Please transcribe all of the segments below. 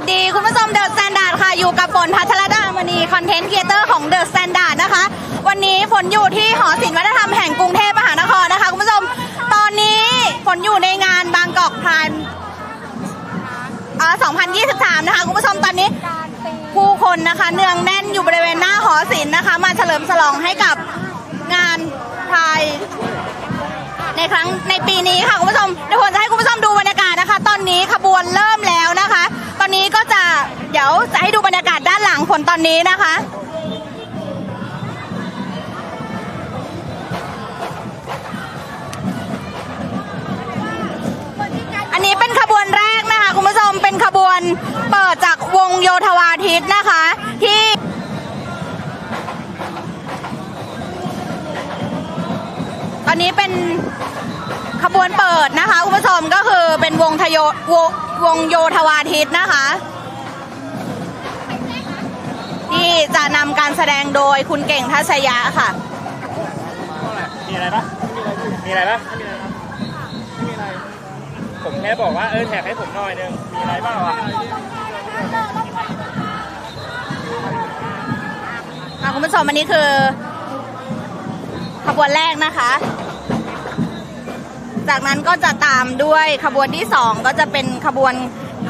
สดีคุณผู้ชมเดอะสแตนดาร์ดค่ะอยู่กับฝนพัทรดามณีคอนเทนต์ครีเอเตอร์ของเดอะสแตนดาร์ดนะคะ วันนี้ฝนอยู่ที่หอศิลปวัฒนธรรมแห่งกรุงเทพมหานครนะคะ คุณผู้ชมตอนนี้ฝนอยู่ในงานบางกอกพราย2023 นะคะ คุณผู้ชมตอนนี้ผู้คนนะคะ เนืองแน่นอยู่บริเวณหน้าหอศิลป์นะคะ มาเฉลิมฉลองให้กับงานพายในครั้งในปีนี้ค่ะคุณผู้ชมเดี๋ยวผมจะให้คุณผู้ชมดูบรรยากาศนะคะ ตอนนี้ขบวนเริ่มแล้วนะคะ อนนี้ก็จะเดี๋ยวจะให้ดูบรรยากาศด้านหลังฝนตอนนี้นะคะ อันนี้เป็นขบวนแรกนะคะ คุณผู้ชมเป็นขบวนเปิดจากวงโยธวาทิตนะคะ ที่ตอนนี้เป็น ขบวนเปิดนะคะคุณผู้ชมก็คือเป็นวงทโยวงวงโยธวาทิตนะคะที่จะนำการแสดงโดยคุณเก่งทัชยะค่ะ มีอะไรปะมีอะไรปะไม่มีอะไร ผมแค่บอกว่าเออแท็กให้ผมหน่อยนึง มีอะไรบ้างวะอะคุณผู้ชมอันนี้คือขบวนแรกนะคะ จากนั้นก็จะตามด้วยขบวนที่ 2 ก็จะเป็นขบวน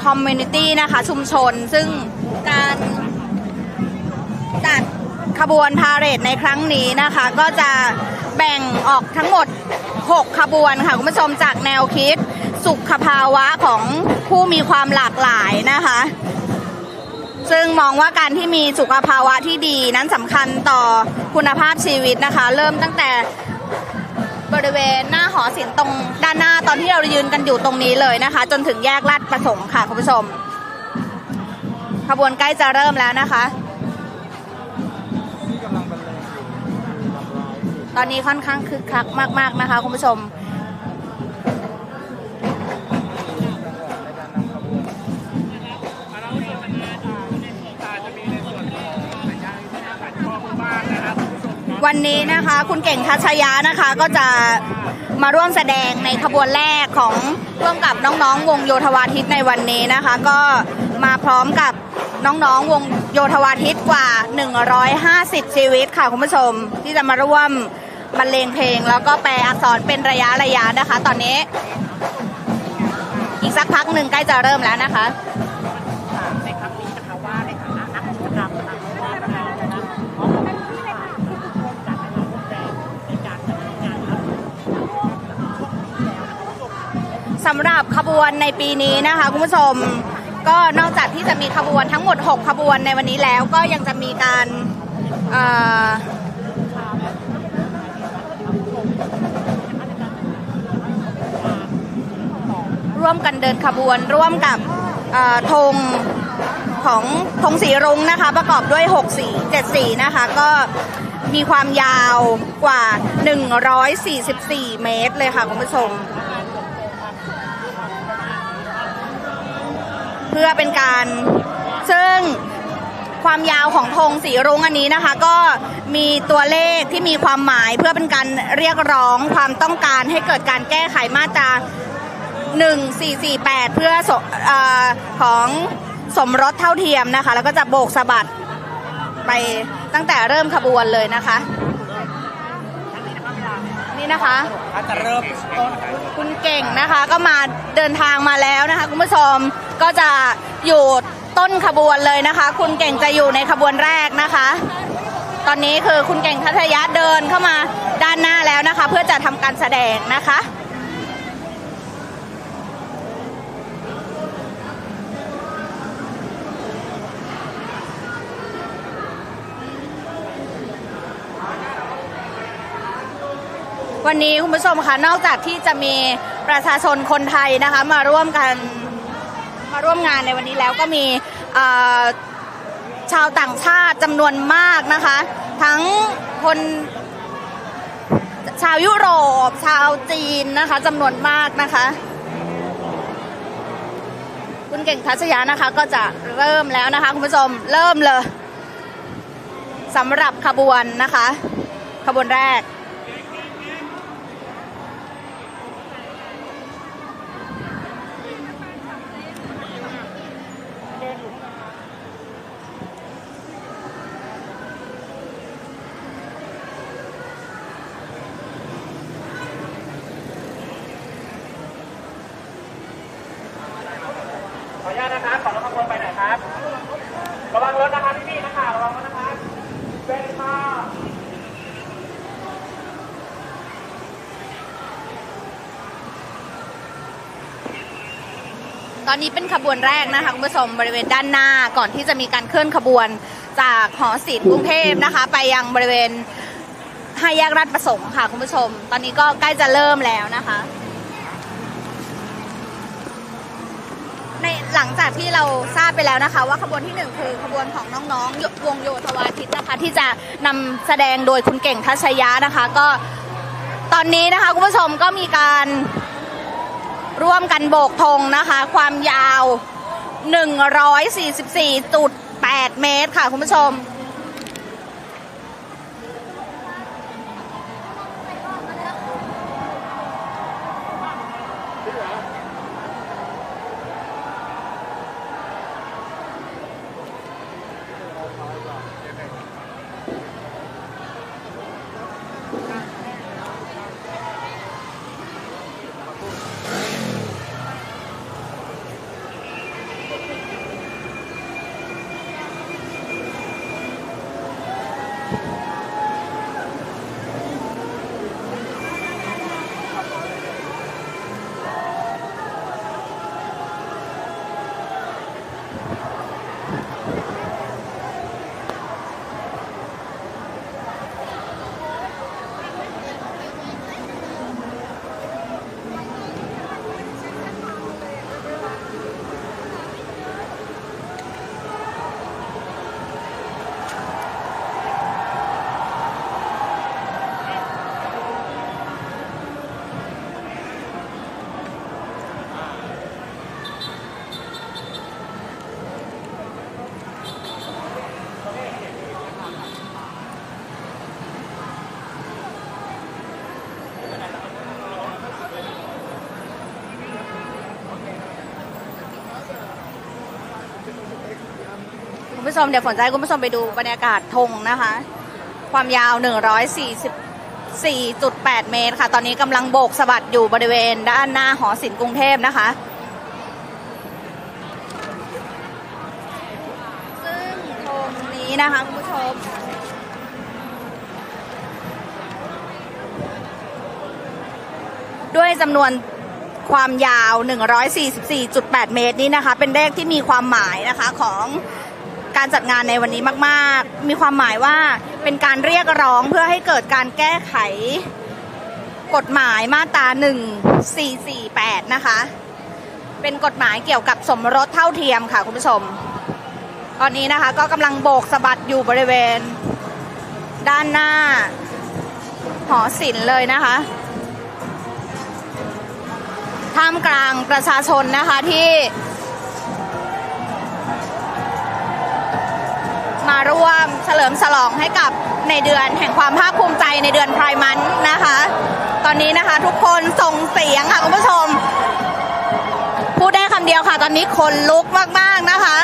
คอมมูนิตี้นะคะ ชุมชน ซึ่งการจัดขบวนพาเหรดในครั้งนี้นะคะ ก็จะแบ่งออกทั้งหมด 6 ขบวนค่ะ คุณผู้ชมจากแนวคิด สุขภาวะของผู้มีความหลากหลายนะคะ ซึ่งมองว่าการที่มีสุขภาวะที่ดีนั้นสำคัญต่อคุณภาพชีวิตนะคะ เริ่มตั้งแต่ บริเวณหน้าหอศิลป์ตรงด้านหน้าตอนที่เรายืนกันอยู่ตรงนี้เลยนะคะ จนถึงแยกลาดประสงค์ค่ะคุณผู้ชม ขบวนใกล้จะเริ่มแล้วนะคะ ตอนนี้ค่อนข้างคึกคักมาก ๆนะคะคุณผู้ชม วันนี้นะคะคุณเก่งทัชยะนะคะก็จะมาร่วมแสดงในขบวนแรกของร่วมกับน้องๆ วงโยธวาทิตในวันนี้นะคะ ก็มาพร้อมกับน้องๆ วงโยธวาทิตกว่า 150 ชีวิตค่ะคุณผู้ชมที่จะมาร่วมบรรเลงเพลง แล้วก็แปลอักษรเป็นระยะระยะนะคะ ตอนนี้ อีกสักพักหนึ่งใกล้จะเริ่มแล้วนะคะ สำหรับขบวนในปีนี้นะคะคุณผู้ชมก็นอกจากที่จะมีขบวนทั้งหมด 6 ขบวนในวันนี้แล้วก็ยังจะมีการร่วมกันเดินขบวนร่วมกับธงของธงสีรุ้งนะคะ ประกอบด้วย 6 สี 7 สีนะคะ ก็มีความยาวกว่า 144 เมตรเลยค่ะคุณผู้ชม พื่อเป็นการซึ่งความยาวของธงสีรุ้งอันนี้นะคะ ก็มีตัวเลขที่มีความหมายเพื่อเป็นการเรียกร้องความต้องการให้เกิดการแก้ไขมาตรา1448 เพื่อสเออของสมรสเท่าเทียมนะคะ แล้วก็จะโบกสะบัดไปตั้งแต่เริ่มขบวนเลยนะคะ นี่นะคะ อาจจะเริ่มต้นคุณเก่งนะคะก็มาเดินทางมาแล้วนะคะ คุณผู้ชมก็จะอยู่ต้นขบวนเลยนะคะ คุณเก่งจะอยู่ในขบวนแรกนะคะ ตอนนี้คือคุณเก่งทัศยะเดินเข้ามาด้านหน้าแล้วนะคะ เพื่อจะทำการแสดงนะคะ วันนี้คุณผู้ชมคะนอกจากที่จะมีประชาชนคนไทยนะคะมาร่วมกันมาร่วมงานในวันนี้แล้วก็มีชาวต่างชาติจำนวนมากนะคะ ทั้งคนชาวยุโรป ชาวจีนนะคะจำนวนมากนะคะ คุณเก่งทัชยานะคะก็จะเริ่มแล้วนะคะคุณผู้ชมเริ่มเลยสำหรับขบวนนะคะ ขบวนแรก เดินอยู่ นะครับ ระวังรถนะครับพี่ๆนะคะระวังรถนะครับเป็นมา ตอนนี้เป็นขบวนแรกนะคะคุณผู้ชมบริเวณด้านหน้าก่อนที่จะมีการเคลื่อนขบวนจากหอศิลป์กรุงเทพนะคะ ไปยังบริเวณห้าแยกราชประสงค์ค่ะคุณผู้ชม ตอนนี้ก็ใกล้จะเริ่มแล้วนะคะ ในหลังจากที่เราทราบไปแล้วนะคะ ว่าขบวนที่หนึ่งคือขบวนของน้องๆวงโยธวาทิตนะคะ ที่จะนำแสดงโดยคุณเก่งทัชยะนะคะ ก็ตอนนี้นะคะคุณผู้ชมก็มีการ ร่วมกันโบกธงนะคะ ความยาว 144.8 เมตรค่ะคุณผู้ชม มเดี๋ยวฝนจะให้คุณผู้ชมไปดูบรรยากาศธงนะคะ ความยาว 144.8 เมตรค่ะ ตอนนี้กำลังโบกสะบัดอยู่บริเวณด้านหน้าหอศิลป์กรุงเทพนะคะซึ่งธงนี้นะคะคุณผู้ชมด้วยจำนวนความยาว 144.8 เมตรนี้นะคะ เป็นเลขที่มีความหมายนะคะของ การจัดงานในวันนี้มาก ๆ มีความหมายว่าเป็นการเรียกร้องเพื่อให้เกิดการแก้ไข กฎหมายมาตรา 1448 นะคะ เป็นกฎหมายเกี่ยวกับสมรสเท่าเทียมค่ะคุณผู้ชม ตอนนี้นะคะก็กำลังโบกสะบัดอยู่บริเวณ ด้านหน้า หอศิลป์เลยนะคะ ท่ามกลางประชาชนนะคะที่ มามเฉลิมฉลองให้กับในเดือนแห่งความภาคภูมิใจในเดือนไพรมันนะคะ ตอนนี้นะคะทุกคนส่งเสียงค่ะคุณผู้ชม พูดได้คำเดียวค่ะ ตอนนี้คนลุกมากๆนะคะ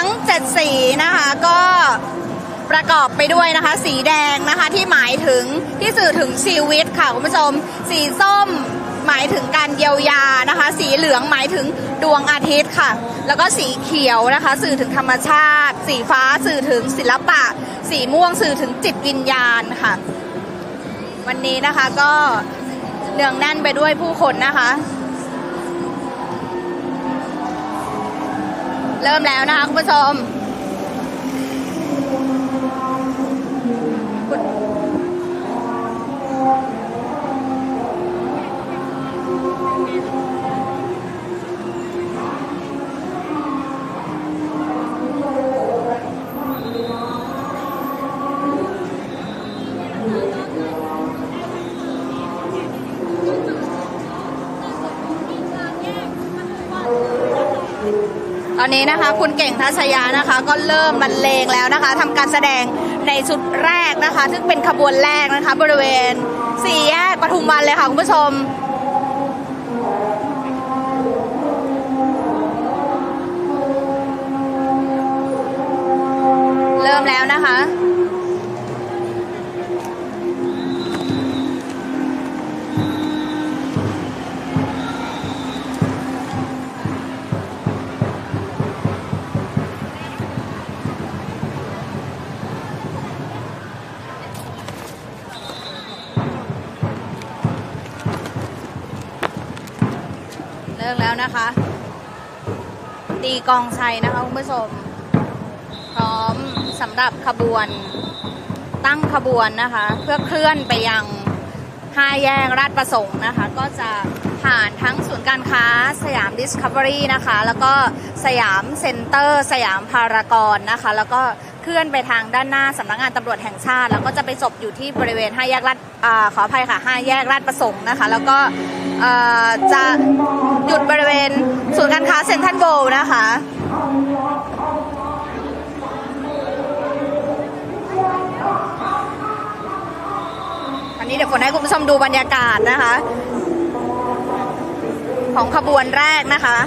ทั้ง 7 สีนะคะก็ประกอบไปด้วยนะคะ สีแดงนะคะที่หมายถึงที่สื่อถึงชีวิตค่ะคุณผู้ชม สีส้มหมายถึงการเยียวยานะคะ สีเหลืองหมายถึงดวงอาทิตย์ค่ะ แล้วก็สีเขียวนะคะ สื่อถึงธรรมชาติ สีฟ้าสื่อถึงศิลปะ สีม่วงสื่อถึงจิตวิญญาณค่ะ วันนี้นะคะก็เนืองแน่นไปด้วยผู้คนนะคะ เริ่มแล้วนะคะคุณผู้ชม ตอนนี้นะคะคุณเก่งทัศยานะคะ ก็เริ่มบรรเลงแล้วนะคะทำการแสดงในชุดแรกนะคะ ซึ่งเป็นขบวนแรกนะคะ บริเวณสี่แยกปทุมวันเลยค่ะคุณผู้ชม นะคะ ตีกองชัยนะคะคุณผู้ชม พร้อมสำหรับขบวนตั้งขบวนนะคะ เพื่อเคลื่อนไปยังห้าแยกราชประสงค์นะคะ ก็จะผ่านทั้งศูนย์การค้าสยามดิสคัฟเวอรี่นะคะ แล้วก็สยามเซ็นเตอร์ สยามพารากอนนะคะ แล้วก็เคลื่อนไปทางด้านหน้าสำนักงานตำรวจแห่งชาติ แล้วก็จะไปจบอยู่ที่บริเวณห้าแยกราชอขออภัยค่ะห้าแยกราชประสงค์นะคะ แล้วก็ จะหยุดบริเวณศูนย์การค้าเซ็นทรัลโวลด์นะคะอันนี้เดี๋ยวฝนให้คุณผู้ชมดูบรรยากาศนะคะ ของขบวนแรกนะคะ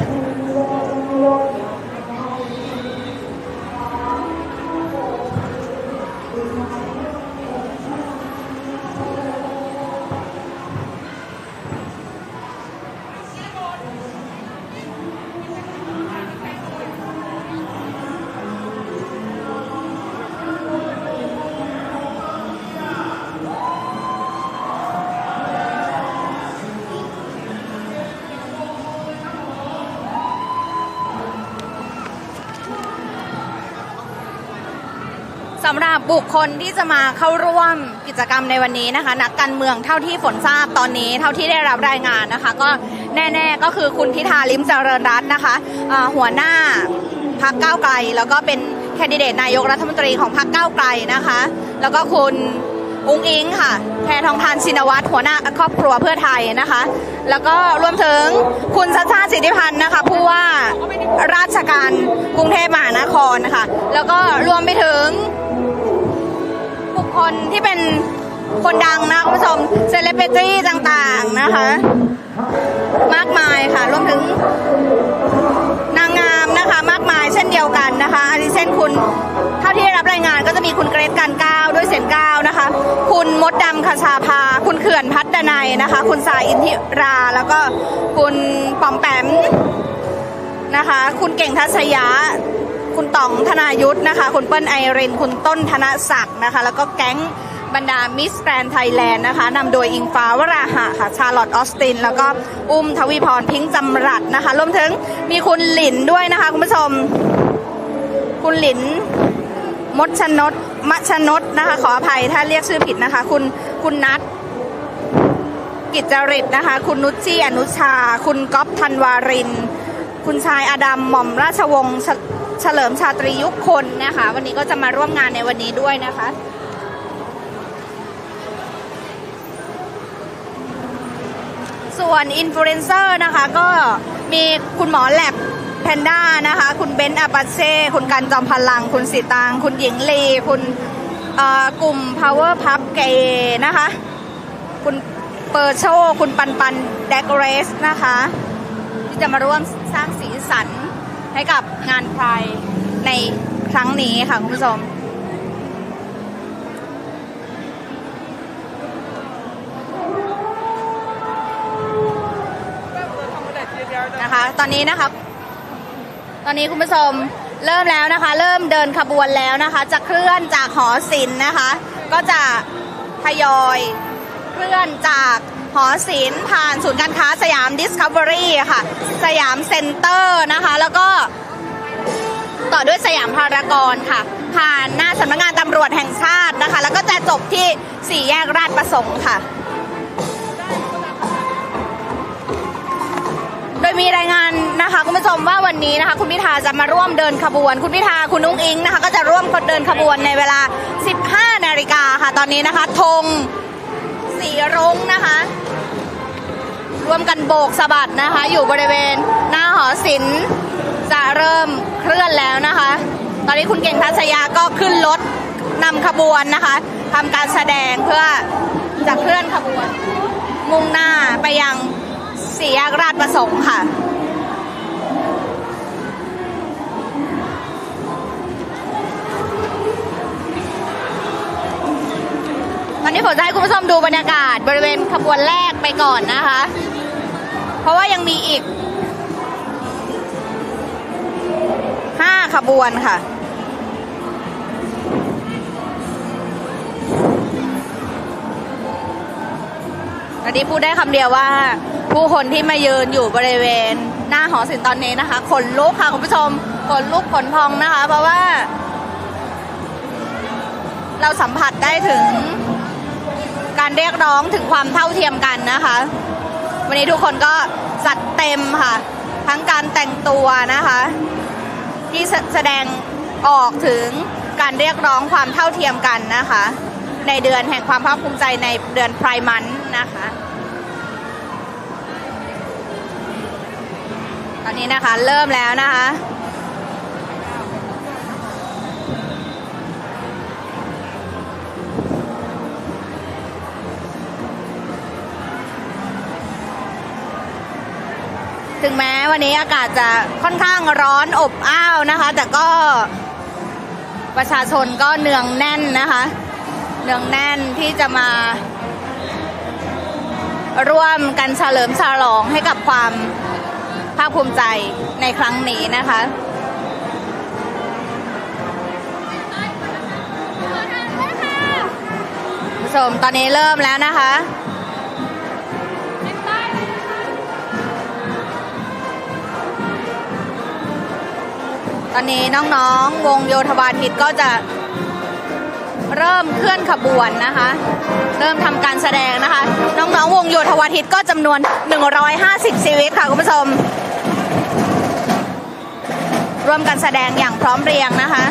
บบุคคลที่จะมาเข้าร่วมกิจกรรมในวันนี้นะคะ นักการเมืองเท่าที่ฝนทราบตอนนี้ เท่าที่ได้รับรายงานนะคะ ก็แน่ๆก็คือคุณพิธาลิมเจริญรัตน์นะคะหัวหน้าพักก้าวไกล แล้วก็เป็นแคนดิเดตนายกรัฐมนตรีของพักก้าวไกลนะคะ แล้วก็คุณอุ้งอิงค่ะแพทองทานชินวัตรหัวหน้าครอบครัวเพื่อไทยนะคะ แล้วก็รวมถึงคุณชัชชาติสิทธิพันธ์นะคะผู้ว่าราชการกรุงเทพมหานครนะคะ แล้วก็รวมไปถึง คคลที่เป็นคนดังนะคุณผู้ชมเซเลบริตี้ต่างๆนะคะ มากมายค่ะรวมถึง นางงามนะคะมากมายเช่นเดียวกันนะคะอาทิเช่นคุณเท่าที่ได้รับรายงานก็จะมีคุณเกรซการก้าวด้วยเสียงก้าวนะคะ คุณมดดำคชาภา คุณเขื่อนพัฒนัยนะคะ คุณสายอินทิรา แล้วก็คุณปอมแปมนะคะ คุณเก่งทัศยะ คุณต๋องธนายุทธนะคะ คุณเปิ้ลไอริน คุณต้นธนศักดิ์นะคะ แล้วก็แก๊งบรรดามิสแกรนไทยแลนด์นะคะนำโดยอิงฟ้าวราหะค่ะ ชาลอตออสติน แล้วก็อุ้มทวีพรพิงค์จำรัดนะคะรวมถึงมีคุณหลินด้วยนะคะ คุณผู้ชม คุณหลิน มดชนดมชนดนะคะ ขออภัยถ้าเรียกชื่อผิดนะคะ คุณคุณนัทกิจจริตนะคะ คุณนุชชี่อนุชา คุณก๊อฟธันวาริน คุณชายอดัมหม่อมราชวงศ์ เฉลิมชาตรียุคคนนะคะ วันนี้ก็จะมาร่วมงานในวันนี้ด้วยนะคะส่วนอินฟลูเอนเซอร์นะคะก็มีคุณหมอแลบแพนด้านะคะ คุณเบนซ์อาปาเช่คุณกันจอมพลัง คุณสีตาง คุณหญิงลี คุณกลุ่ม Power Pub เกนะคะ คุณเปอร์โช คุณปันปันเดกเรสนะคะ ที่จะมาร่วมสร้างสีสัน ให้กับงานไพรในครั้งนี้ค่ะคุณผู้ชมนะคะ ตอนนี้นะคะตอนนี้คุณผู้ชมเริ่มแล้วนะคะ เริ่มเดินขบวนแล้วนะคะ จะเคลื่อนจากหอศิลป์นะคะ ก็จะทยอยเคลื่อนจากหอศิลป์ผ่านศูนย์การค้าสยามดิสคัฟเวอรี่ค่ะ สยามเซ็นเตอร์นะคะ แล้วก็ พารากอนค่ะ ผ่านหน้าสำนักงานตำรวจแห่งชาตินะคะ แล้วก็จะจบที่สี่แยกราชประสงค์ค่ะ โดยมีรายงานนะคะคุณผู้ชมว่าวันนี้นะคะ คุณพิธาจะมาร่วมเดินขบวน คุณพิธาคุณนุ้งอิงนะคะ ก็จะร่วมเดินขบวนในเวลา 15 นาฬิกาค่ะ ตอนนี้นะคะธงสีรุ้งนะคะร่วมกันโบกสะบัดนะคะ อยู่บริเวณหน้าหอศิลป์จะเริ่มเคลื่อนแล้วนะคะ ตอนนี้คุณเก่งทัชยาก็ขึ้นรถนำขบวนนะคะทำการแสดงเพื่อจะเคลื่อนขบวน มุ่งหน้าไปยังสี่แยกราชประสงค์ค่ะตอนนี้ผมจะให้คุณผู้ชมดูบรรยากาศบริเวณขบวนแรกไปก่อนนะคะ เพราะว่ายังมีอีกห้าขบวนค่ะ ตอนนี้พูดได้คำเดียวว่า ผู้คนที่มายืนอยู่บริเวณ หน้าหอศิลป์ตอนนี้นะคะขนลุกค่ะคุณผู้ชมขนลุกขนพองนะคะ เพราะว่า เราสัมผัสได้ถึง การเรียกร้องถึงความเท่าเทียมกันนะคะ วันนี้ทุกคนก็จัดเต็มค่ะ ทั้งการแต่งตัวนะคะ ที่แสแสดงออกถึงการเรียกร้องความเท่าเทียมกันนะคะ ในเดือนแห่งความภาคภูมิใจในเดือนไพร์มันนะคะ ตอนนี้นะคะเริ่มแล้วนะคะถึงแม้วันนี้อากาศจะค่อนข้างร้อนอบอ้าวนะคะ แต่ก็ประชาชนก็เนืองแน่นนะคะ เนืองแน่นที่จะมา ร่วมกันเฉลิมฉลองให้กับความาคภูมิใจในครั้งนี้นะคะคุณผู้ชมตอนนี้เริ่มแล้วนะคะตอนนี้น้องๆ วงโยธวาทิตก็จะเริ่มเคลื่อนขบวนนะคะ เริ่มทำการแสดงนะคะ น้องๆ วงโยธวาทิตก็จำนวน 150 ชีวิตค่ะคุณผู้ชม ร่วมกันแสดงอย่างพร้อมเพรียงนะคะ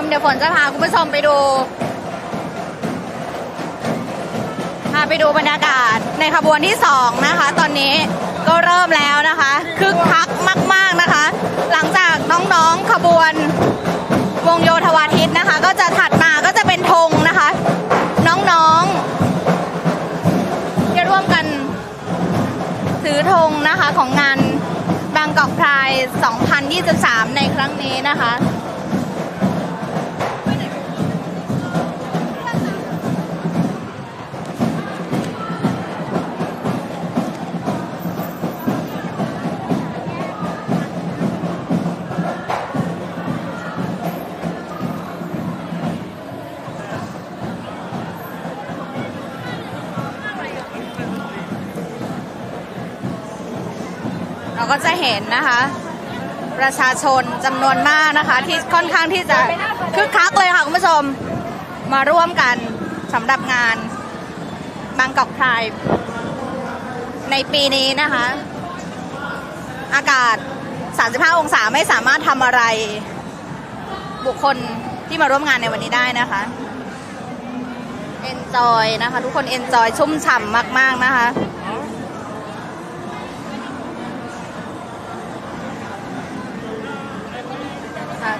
ม เดี๋ยวฝนจะพาคุณผู้ชมไปดูพาไปดูบรรยากาศในขบวนที่สองนะคะ ตอนนี้ก็เริ่มแล้วนะคะคึกคักมาก ๆนะคะ หลังจากน้องๆขบวนวงโยธวาทิตนะคะ ก็จะถัดมาก็จะเป็นธงนะคะ น้องๆที่ร่วมกันถือธงนะคะของงานบางกอกพราย 2023 ในครั้งนี้นะคะ ก็จะเห็นนะคะ ประชาชนจำนวนมากนะคะ ที่ค่อนข้างที่จะคึกคักเลยค่ะคุณผู้ชมมาร่วมกันสำหรับงานบางกอกพรายในปีนี้นะคะ อากาศ 35 องศาไม่สามารถทำอะไร บุคคลที่มาร่วมงานในวันนี้ได้นะคะ enjoy นะคะ ทุกคน enjoy ชุ่มฉ่ำมาก ๆ นะคะ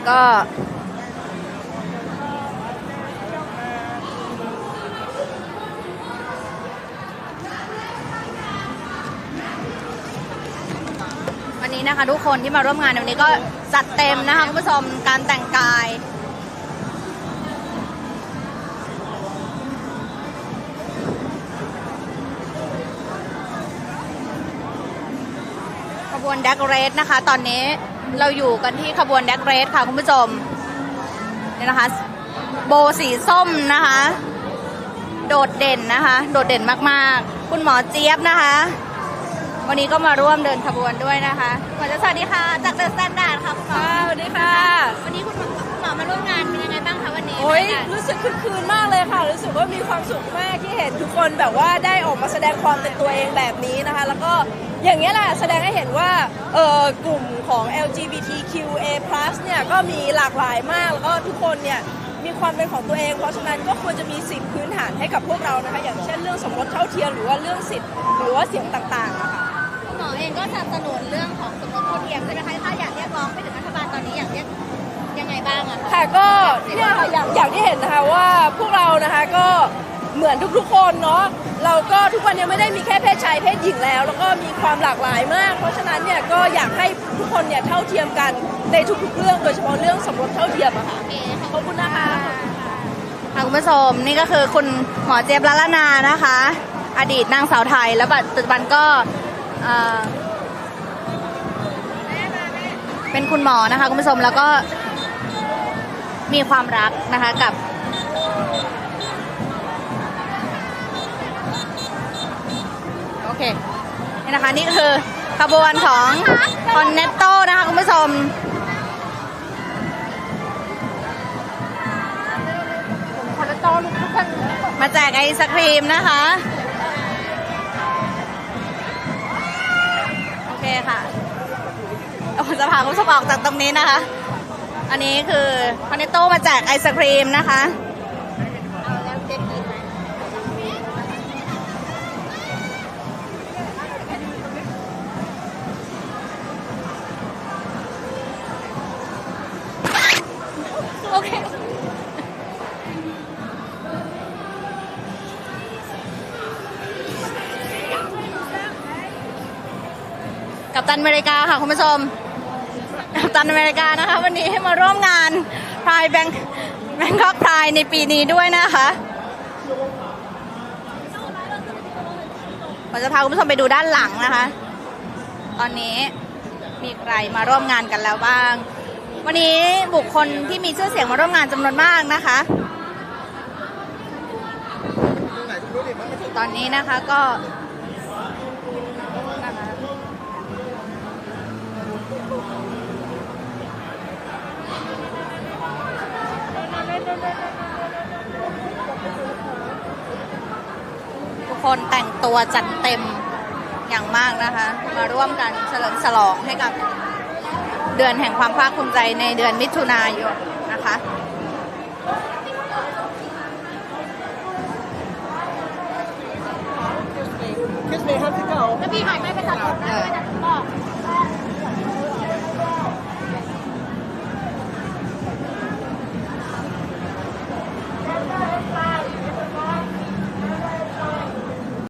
ก็ วันนี้นะคะทุกคนที่มาร่วมงานวันนี้ก็จัดเต็มนะคะคุณผู้ชมการแต่งกายขบวนแดกเรสนะคะ ตอนนี้ เราอยู่กันที่ขบวนแดกเรสค่ะคุณผู้ชมนี่นะคะ โบสีส้มนะคะ โดดเด่นนะคะ โดดเด่นมากๆ คุณหมอเจี๊ยบนะคะ วันนี้ก็มาร่วมเดินขบวนด้วยนะคะหมอเจี๊ยบสวัสดีค่ะ จากเดอะสแตนดาร์ดค่ะคุณหมอค่ะสวัสดีค่ะ วันนี้คุณหมอคุณหมอมาร่วมงานเป็นยังไงบ้างคะวันนี้โอ้ยบรรยากาศรู้สึกคึกคืนมากเลยค่ะ รู้สึกว่ามีความสุขมากที่เห็นทุกคนแบบว่าได้ออกมาแสดงความเป็นตัวเองแบบนี้นะคะ แล้วก็ อย่างนี้ยแหละแสดงให้เห็นว่าเออกลุ่มของ LGBTQA+ เนี่ยก็มีหลากหลายมาก แล้วก็ทุกคนเนี่ยมีความเป็นของตัวเอง เพราะฉะนั้นก็ควรจะมีสิทธิพื้นฐานให้กับพวกเรานะคะ อย่างเช่นเรื่องสมรสเท่าเทียมหรือว่าเรื่องสิทธิ์หรือว่าเสียงต่างๆอะค่ะคุณหมอเองก็สนับสนุนเรื่องของสมรสเท่าเทียมใช่ไหมคะถ้าอยากเรียกร้องไปถึงรัฐบาลตอนนี้อยากเรียกยังไงบ้างอะคะค่ะก็เนี่ยค่ะอย่างอย่างที่เห็นนะคะว่าพวกเรานะคะก็เหมือนทุกๆคนเนาะ เราก็ทุกวันนี้ไม่ได้มีแค่เพศชายเพศหญิงแล้ว แล้วก็มีความหลากหลายมาก เพราะฉะนั้นเนี่ยก็อยากให้ทุกคนเนี่ยเท่าเทียมกันในทุกๆเรื่องโดยเฉพาะเรื่องสมรสเท่าเทียมอะค่ะโอเคขอบคุณนะคะค่ะคุณผู้ชมนี่ก็คือคุณหมอเจี๊ยบละละนานะคะ อดีตนางสาวไทยแล้วปัจจุบันก็เอ่อเป็นคุณหมอนะคะคุณผู้ชมแล้วก็มีความรักนะคะกับ เค นี่นะคะ นี่คือขบวนของคอนเนตโตนะคะคุณผู้ชมมาแจกไอศครีมนะคะ โอเคค่ะเราจะพาคุณผู้ชมออกจากตรงนี้นะคะ อันนี้คือคอนเนตโตมาแจกไอศครีมนะคะ ตันอเมริกาค่ะคุณผู้ชมกับตันอเมริกานะคะ วันนี้ให้มาร่วมงานพายแบงแบงคอกพายในปีนี้ด้วยนะคะเราจะพาคุณผู้ชมไปดูด้านหลังนะคะ ตอนนี้มีใครมาร่วมงานกันแล้วบ้าง วันนี้บุคคลที่มีชื่อเสียงมาร่วมงานจำนวนมากนะคะ ตอนนี้นะคะก็นะคะ ทุกคนแต่งตัวจัดเต็มอย่างมากนะคะ มาร่วมกันเฉลิมฉลองให้กับเดือนแห่งความภาคภูมิใจในเดือนมิถุนายนนะคะ Kiss me, have to go. แล้วพี่หายไม่ไปตัดผมนะ